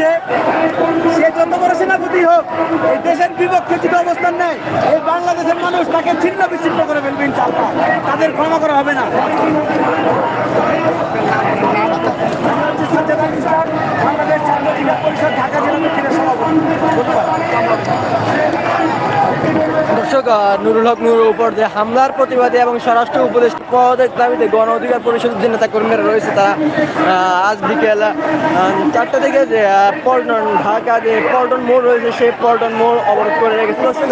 হচ্ছে সে যত বড় সেনাপতি হোক, এই দেশের বিপক্ষে যদি অবস্থান নেয়, এই বাংলাদেশের মানুষ তাকে ছিন্ন বিচ্ছিন্ন করে ফেলবেন ইনশাআল্লাহ। তাদের ক্ষমা করা হবে না। দর্শক নুরুল হক নুরুর উপর যে হামলার প্রতিবাদে এবং স্বরাষ্ট্র উপদেষ্টা পদের দাবিতে গণ অধিকার পরিষদের যে নেতা কর্মীরা রয়েছে তারা আজ বিকেল চারটা থেকে যে পল্টন ঢাকা যে পল্টন মোড় রয়েছে সেই পল্টন মোড় অবরোধ করে রেখেছে। দর্শক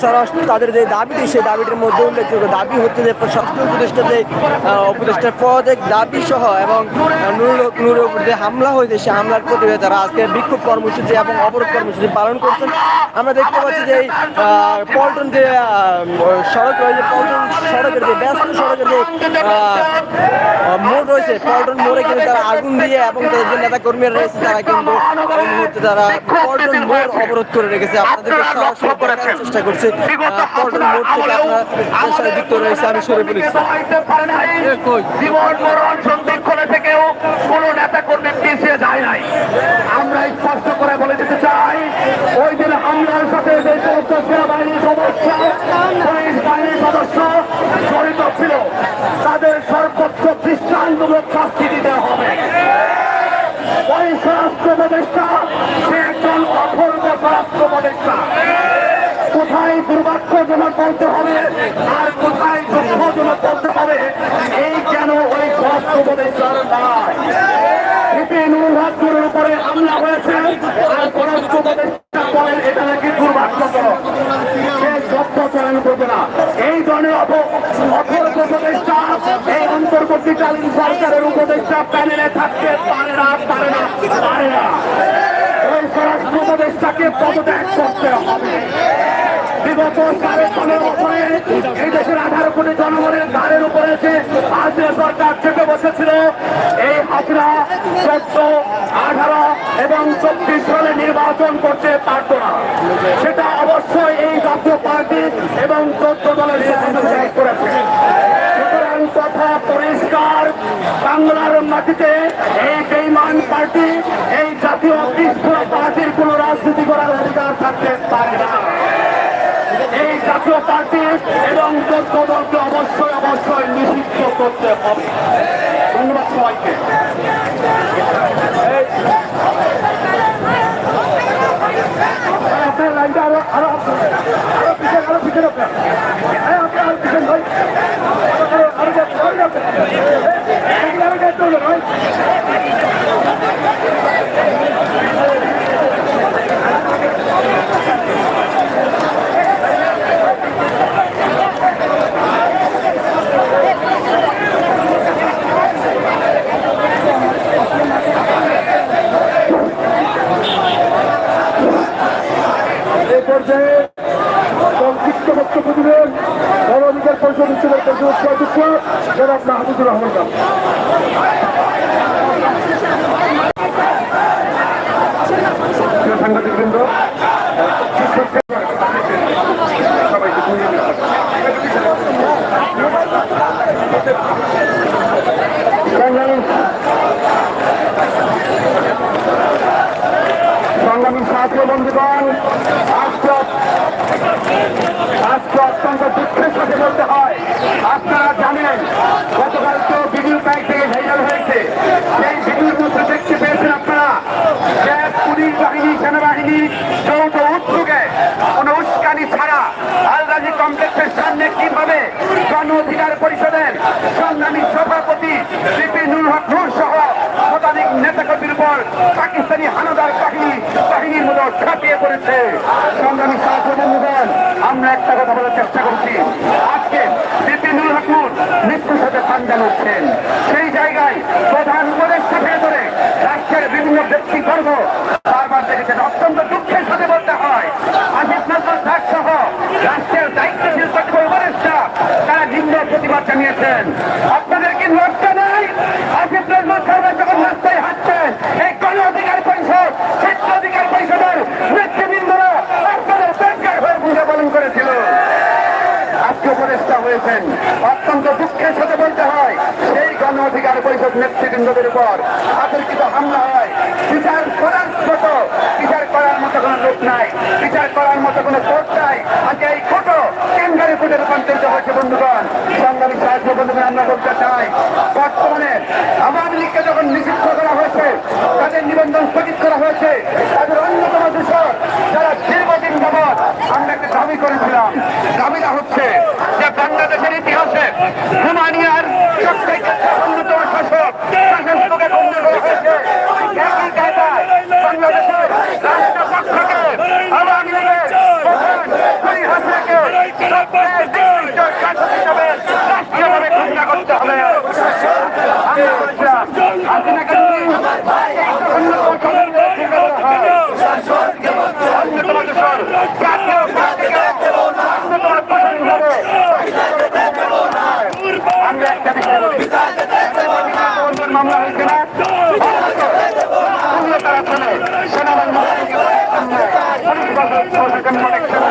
স্বরাষ্ট্র তাদের যে দাবিটি, সেই দাবিটির মধ্যে উল্লেখযোগ্য দাবি হচ্ছে যে স্বরাষ্ট্র উপদেষ্টা যে উপদেষ্টার পদের দাবি সহ এবং নুরুল হক নুরুর উপর যে হামলা হয়েছে সেই হামলার প্রতিবাদে তারা আজকে বিক্ষোভ কর্মসূচি এবং অবরোধ কর্মসূচি পালন করছেন। আমরা দেখতে পাচ্ছি যে এই পল্টন যে সড়ক রয়েছে পল্টন সড়কের যে ব্যস্ত সড়কের যে মোড় রয়েছে পল্টন মোড়ে কিন্তু তারা আগুন দিয়ে এবং তাদের যে নেতা কর্মীরা রয়েছে তারা কিন্তু এই মুহূর্তে তারা পল্টন মোড় অবরোধ করে রেখেছে। আপনাদেরকে চেষ্টা করছে। পল্টন মোড় থেকে আপনারা যুক্ত রয়েছে আমি শরীফুল ইসলাম হইতে পারে নাই জীবন মরণ সন্ধিক্ষণে থেকেও কোন নেতা কর্মী পিছিয়ে যায় নাই আমরা স্পষ্ট করে বলে দিতে চাই ওই দিন হামলার সাথে যে সমস্ত সেনাবাহিনীর সদস্য পুলিশ বাহিনীর সদস্য জড়িত ছিল তাদের সর্বোচ্চ দৃষ্টান্তমূলক শাস্তি দিতে হবে। ওই স্বরাষ্ট্র সে একজন অপূর্ব স্বরাষ্ট্র কোথায় দুর্ভাগ্যজনক বলতে হবে আর কোথায় দুঃখজনক বলতে হবে, এই কেন ওই স্বরাষ্ট্র উপদেষ্টার এই ধরনের অপ- অন্তর্বর্তীকালীন সরকারের উপদেষ্টা প্যানেলে থাকতে পারে না পারে না পারে না। ওই স্বরাষ্ট্র উপদেষ্টাকে পদত্যাগ করতে হবে। এই আঠারো কোটি জনগণের ঘাড়ের উপরে হাসিনা সরকার চেপে বসেছিল, এই আঠারো এবং চব্বিশ সালে নির্বাচন করতে পারত না। সেটা অবশ্যই এই জাতীয় পার্টি এবং মাটিতে এই বেইমান পার্টি এই জাতীয় বিস্ফোরক পার্টির কোন রাজনীতি করার অধিকার থাকতে পারে না এই জাতীয় পার্টি এবং চোদ্দ দলকে অবশ্যই অবশ্যই নিষিদ্ধ করতে হবে ধন্যবাদ সবাইকে আপনার লাইনটা আরও আরও আরও পিছনে আরও পিছনে আপনার হ্যাঁ আরও আরও আরও যাচ্ছে, আরও যাচ্ছে। এই, আরও যাচ্ছে হলো, ভাই। এই পর্যায়ে সংক্ষিপ্ত বক্তব্য দিবেন। পরিষদ উচ্চতর পরিষদ অধ্যক্ষ জনাব মাহমুদুর রহমান সাংবাদিকবৃন্দ, সবাইকে ধন্যবাদ। সংগ্রামী সংগ্রামী ছাত্র বন্ধুগণ আজকে আজকে অত্যন্ত দুঃখের সাথে বলতে হয় আপনারা জানেন গতকাল তো ভিডিও প্যাক থেকে ভাইরাল হয়েছে সেই ভিডিওর মধ্যে দেখতে পেয়েছেন আপনারা যে পুলিশ বাহিনী সেনাবাহিনী যৌথ উদ্যোগে কোন উস্কানি ছাড়া আলরাজি কমপ্লেক্সের সামনে কীভাবে গণ অধিকার পরিষদের সংগ্রামী সভাপতি বিপিনুল হক নূর সহ শতাধিক নেতাকর্মীর উপর পাকিস্তানি হানাদার বাহিনী বাহিনীর মতো ছাপিয়ে পড়েছে। সংগ্রামী বন্ধুগণ আমরা একটা কথা বলার চেষ্টা করছি। আজকে বিপিনুল হকুর মৃত্যুর সাথে পাঞ্জা লড়ছেন। সেই জায়গায় প্রধান উপদেষ্টা থেকে ধরে রাষ্ট্রের বিভিন্ন ব্যক্তিবর্গ বারবার দেখেছেন। অত্যন্ত দুঃখের সাথে বলতে হয় আসিফ নজরুল শাহ সহ রাষ্ট্রের দায়িত্বশীল কর্তৃপক্ষ উপদেষ্টা তারা নিম্ন প্রতিবাদ জানিয়েছেন আপনাদের কি লজ্জা নেই আসিফ নজরুল সাহেব যখন রাস্তায় হাঁটছেন এই গণ অধিকার পরিষদ ক্ষেত্র অধিকার পরিষদের নেতৃবৃন্দরা আপনাদের ব্যাংকার হয়ে ভূমিকা পালন করেছিল আজকে হয়েছেন অত্যন্ত দুঃখের সাথে বলতে হয়, সেই গণ অধিকার পরিষদ নেতৃবৃন্দদের উপর আতর্কিত হামলা হয়। বিচার করার সুযোগ নাই। বিচার করার মতো কোনো কোর্ট নাই। আজকে এই ছোট ক্যাঙ্গারি কোর্টে রূপান্তরিত হয়েছে, বন্ধুগণ। সংগ্রামী সাহায্য বন্ধুগণ, আমরা বলতে চাই, বর্তমানে আওয়ামী লীগকে যখন নিষিদ্ধ করা হয়েছে, তাদের নিবন্ধন স্থগিত করা হয়েছে তাদের অন্যতম দূষণ যারা দীর্ঘদিন যাবৎ আমরা একটা দাবি করেছিলাম দাবিটা হচ্ছে যে বাংলাদেশের ইতিহাসে হুমানিয়ার সবথেকে অন্যতম শাসক শাসনকে বন্ধ করা হয়েছে একই কায়দায় বাংলাদেশের রাষ্ট্রপক্ষকে আওয়ামী লীগের প্রধান হাসিনাকে সবচেয়ে নিকৃষ্ট শাসক হিসেবে রাষ্ট্রীয়ভাবে ঘোষণা করতে হবে আমি বলছিলাম হাসিনাকে যদি অন্যতম শাসকের স্বীকার করা হয় অন্যতম দূষণ জাতীয় পার্টিকে অন্যতম প্রধান হিসেবে আমরা একটা বিষয় বলি বন্ধুর মামলা হয়েছে না পুরো তারা চলে সেনাবাহিনী পুলিশ প্রশাসন প্রোটেকশন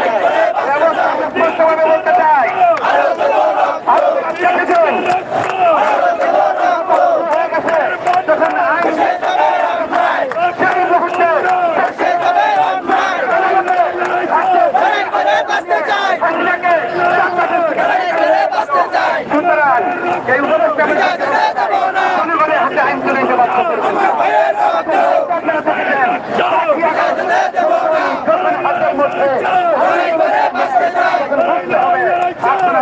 ব্যবস্থা আমরা স্পষ্টভাবে বলতে চাই আপনারা দেখেছেন হয়ে গেছে যখন আইন সেই মুহূর্তে হাসিনাকে সুতরাং এই উপদেশটা জনগণের হাতে আইন তুলে দিতে বাধ্য করবেন না। আপনারা দেখেছেন, যখন হাতের মধ্যে যখন বুঝতে হবে, আপনারা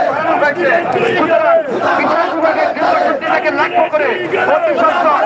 সুতরাং বিচার বিভাগের দৃষ্টিটাকে লক্ষ্য করে অতি সত্তর